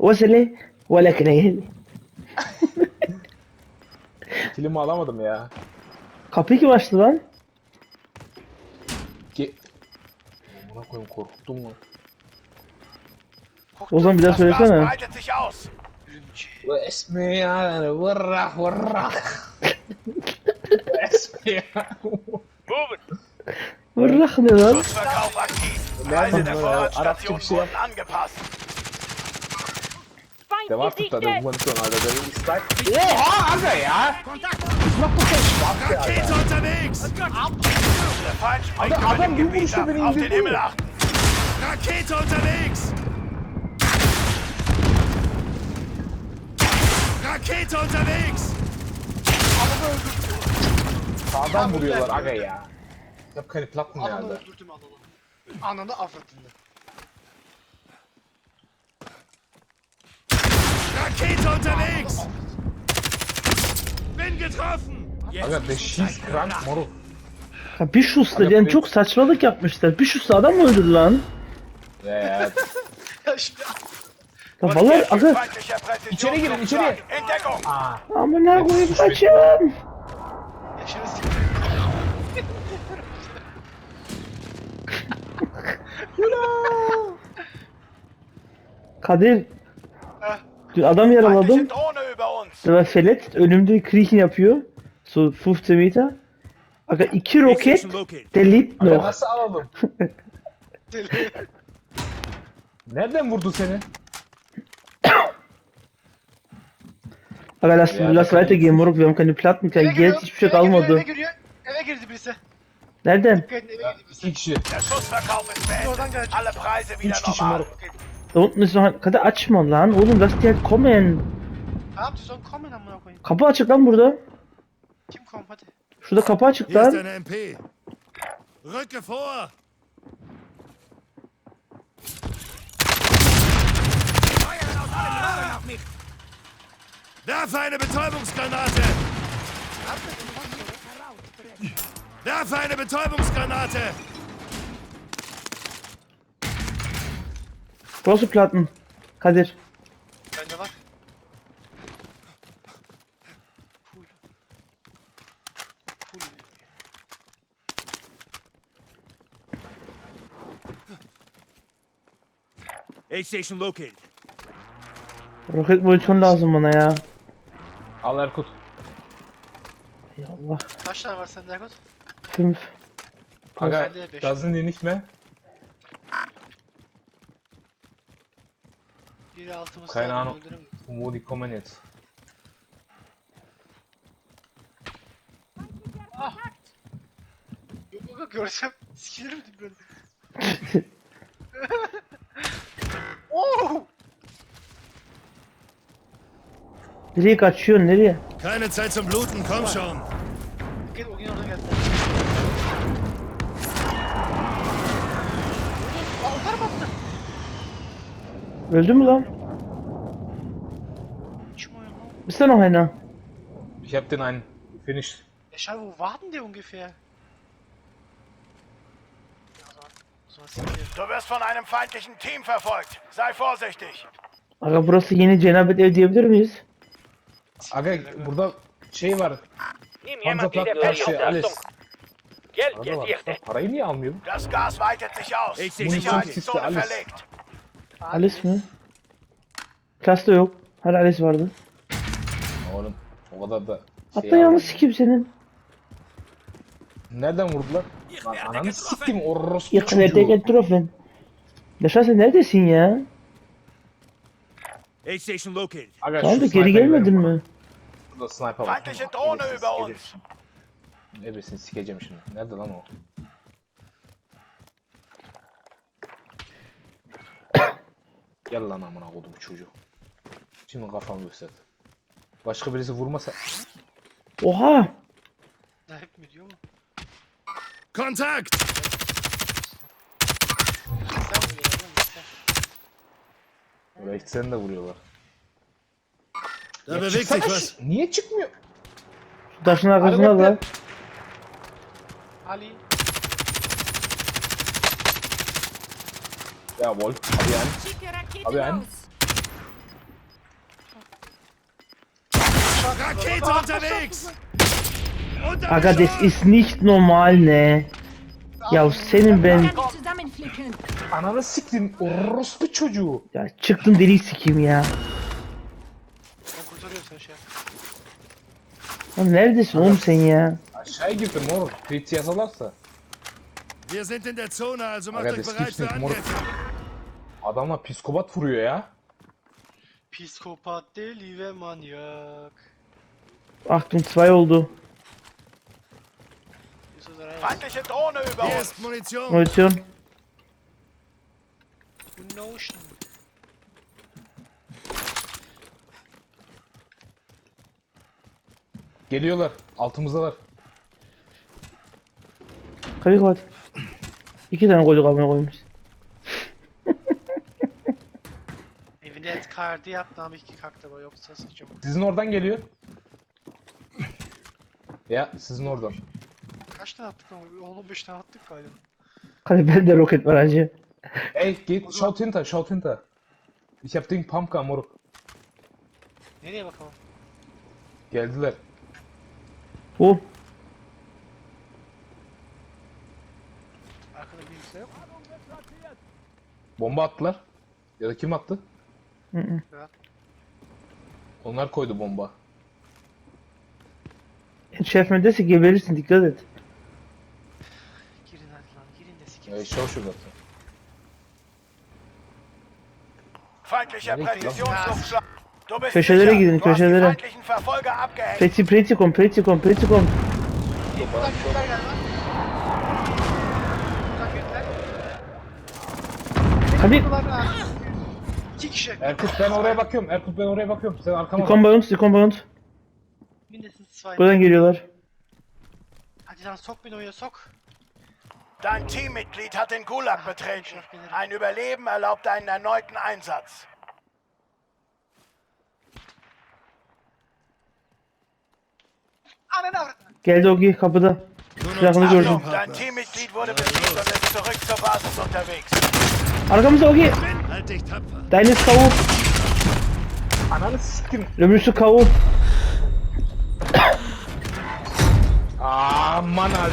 Vasile velekineyin. Kilimi alamadım ya. Kapıyı kim açtı lan? Ge Buna koyayım korkuttum lan. O zaman bir daha söylesene. Esmi ya vırrah vırrah. Esmi ya. Moving. Vırrak ne lan? Schutzverkauf aktiv. Nereden Preise der bu ya? Vorratsstationen Arapça bir şey wurden angepasst. Der war da der Munition, Alter. Der ist seit... Oha, Alter, ja! Ich mach doch keinen Spaß, Alter. Rakete unterwegs! Der Feind springt Aber- über aber dem du Gebiet musst ab. über den Auf den Gebiet. Himmel achten. Rakete unterwegs! Rakete unterwegs! Sağdan vuruyorlar aga ya. Keine Platten mehr, Ananı öldürdüm ananı. Ananı avradını. Rakete unterwegs! Bin getroffen! Aga der schießt krank, Moro. Ha, bir şusta yani çok saçmalık yapmışlar. Bir şusta adam mı öldürdü lan? Ja. Ya şimdi vallahi aga Feindlicher. İçeri girin, içeri. In Deckung! amına koyayım kaçın. Kadir dün adam yaraladım. War verletzt. Önümde kriechen yapıyor. So 15 Meter. Aga iki roket. Aga noch. nasıl alalım? Nereden vurdu seni? Aga lass da kann weitergehen Moruk. Wir haben keine Platten, Eve kein Geld, hiçbir şey kalmadı. Eve giriyor. Eve girdi birisi. Nereden? Gelin eve girdi birisi. İki kişi. Der Schussverkauf ist beendet. Oradan gelecek. Alle Preise wieder Üç kişi normal. Da unten ist noch ein... Kadir açma lan. Oğlum lass die halt kommen. Tamam siz onu kommen amına koyayım. Kapı açık lan burada. Kim kom hadi. Şurada kapı açık Hier ist lan. eine MP. Rücke vor! Werfe eine Betäubungsgranate! Werfe eine Betäubungsgranate! Burası Platten. Kadir. Bende var. Full. Full. A station located. Roket munition lazım bana ya. Al Erkut. Ya Allah. Kaç tane var sende Erkut? 5. Aga, beş. da sind die nicht mehr? Biri altımızda. Keine Ahnung. öldüremedim. Wo die kommen jetzt? Yok yok görsem sikilirim böyle. Oo! Nereye kaçıyorsun nereye? Keine Zeit zum Bluten, komm schon! Gel o gün orada geldi. Öldü mü lan? Bist du noch einer? Ich hab den einen. Finished. Ja, schau, wo warten die ungefähr? Ja, so, so. Du wirst von einem feindlichen Team verfolgt. Sei vorsichtig. Aga burası yeni cenabet ev diyebilir miyiz? Aga burada şey var. Panzerplatten der her şey alles. Arada var. gesichtet. Parayı niye almıyor? Das Gas weitet sich aus. Sicherheitszone Alles. verlegt. Alice mi? Klasta yok. Hadi Alice vardı. Oğlum o kadar da Hatta şey yalnız almıyor. sikim senin. Nereden vurdular? Lan ananı siktim orospu werde çocuğu. getroffen. Yaşar sen neredesin ya? A station located. Aga, Tamam şu da geri sniper'ı gelmedin verin bana. mi? Burada sniper var. Feindliche Drohne über uns. Ebesini sikeceğim şimdi. Nerede lan o? Gel lan amına kodum çocuğu. Şimdi kafamı gösterdi. Başka birisi vurmasa Oha! Snipe mi diyor mu? Kontakt! Sen vuruyor sen. belki seni de vuruyorlar. Da Ya sich çıksana şu- Niye çıkmıyor? Şu taşın arkasında lan. Ali. Jawohl. Hab ich einen. Schicke Rakete Hab ich einen? Rakete unterwegs! Aga, das ist nicht normal, ne? Ya senin ben... Ananı siktim. Orospu çocuğu. Ya çıktım deli sikeyim ya. Ben kurtarıyorum seni şey. Lan neredesin oğlum sen ya? Aşağıya gittim oğlum. Crit yasalarsa. Wir sind in der Zone, also macht Aga, euch das bereit gibt's für nicht, Moruk. Angriffe. Adamlar psikopat vuruyor ya. Psikopat, deli ve manyak. Achtung 2 oldu. Ist so rein. Feindliche Drohne über Oh. uns! Yes. Hier ist Munition. Munition. Notion. Geliyorlar. Altımızdalar. Kapıyı kapat. İki tane koca kabına koymuş. KRD hat, dann habe ich gekackt, aber yoksa sıçacağım. Sizin oradan geliyor. Ya sizin oradan. Kaç tane attık ama? 15 tane attık galiba. Hadi bende roket var hacı. Ey geht, schaut hinter, schaut hinter. Ich hab Ding Pumpgun moruk. Nereye bakalım? Geldiler. Bu. Arkada bilgisayar yok mu? Bomba attılar. Ya da kim attı? Hı. Onlar koydu bomba. Şef dese geberirsin dikkat et. Girin hadi lan, girin de sikeyim. Ey schau şurada. Richtig. Präzisionsluftschlag. Du bist Köşelere gidin, köşelere. feindlichen Verfolger abgehängt. Preti preti kom preti kom preti kom. Buradan galiba. Buradan girdiler. Tabii. İki kişi. Erkut ben oraya bakıyorum. Erkut ben oraya bakıyorum. Sen arkama bak. Compound, compound. Mindestens zwei. Buradan geliyorlar. Hadi lan sok beni oraya sok. Dein Teammitglied hat den Gulag betreten. Ein Überleben erlaubt einen erneuten Einsatz. Ananı avradını. Geldi Ogi kapıda. Achtung, dein Teammitglied wurde besiegt und ist zurück zur Basis unterwegs. Aber komm so, okay. Halt dich tapfer. Deine ist K.O. Anderen ist Dann bist K.O. Ah, Mann, Alter.